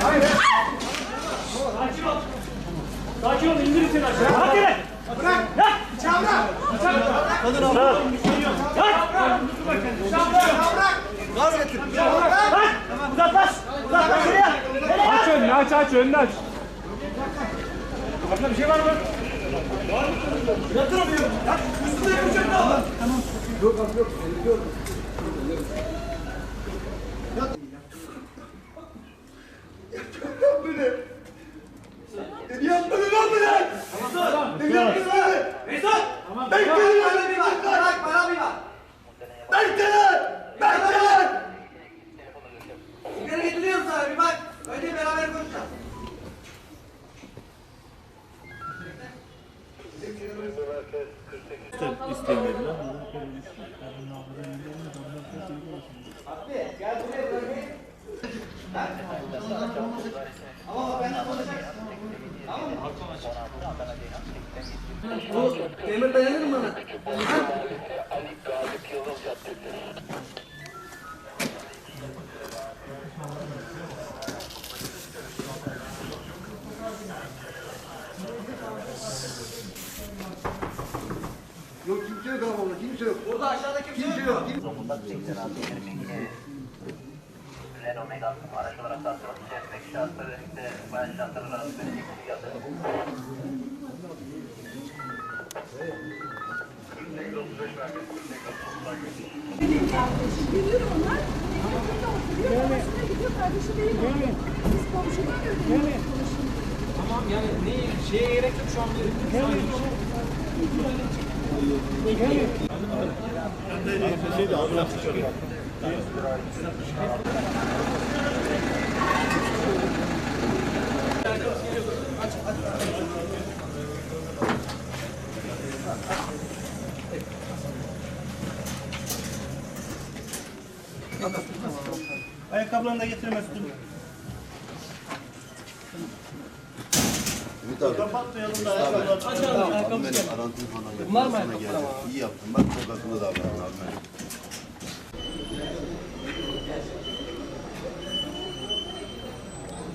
Sakin ol. Sakin ol. İndir seni aşağı. Hadi lan. Bırak. Yat. Çabra. Kadın al. Yat. Gaz getir. Lan. Uzaklaş. Uzaklaş şuraya. Aç önünü aç aç önünü aç. Başka bir şey var mı? Yatır onu. Yat. Üstünde yapacak ne var? Dedi Mesut. Bekle lan. Bana bir bak. Bırak bana bir bak. Bekle lan. Bekle lan. Sigara getiriyorum sana bir bak. Önce beraber konuşacağız. Abi gel buraya böyle. Ama bak ben de konuşacağım. Tamam mı? Bu demir dayanır mı bana? Yok kimse yok orada, kimse yok. Burada aşağıda kimse Kimse yok. yok. Kimse Ren Omega araç olarak tasarruf içerisindeki şartları özellikle bayan şartları razı verecek bir yazı. Biliyor onlar. Burada oturuyor. Babasına gidiyor. Kardeşi değil. Biz komşudan konuşuyoruz. Tamam yani ne şeye gerek yok şu an. Ayakkabılarını da getirmez. Ümit abi. Kapatmayalım da ayakkabılarını. Benim arantım falan. Bunlar mı ayakkabılar İyi yaptın. Bak çok akıllı davran abi.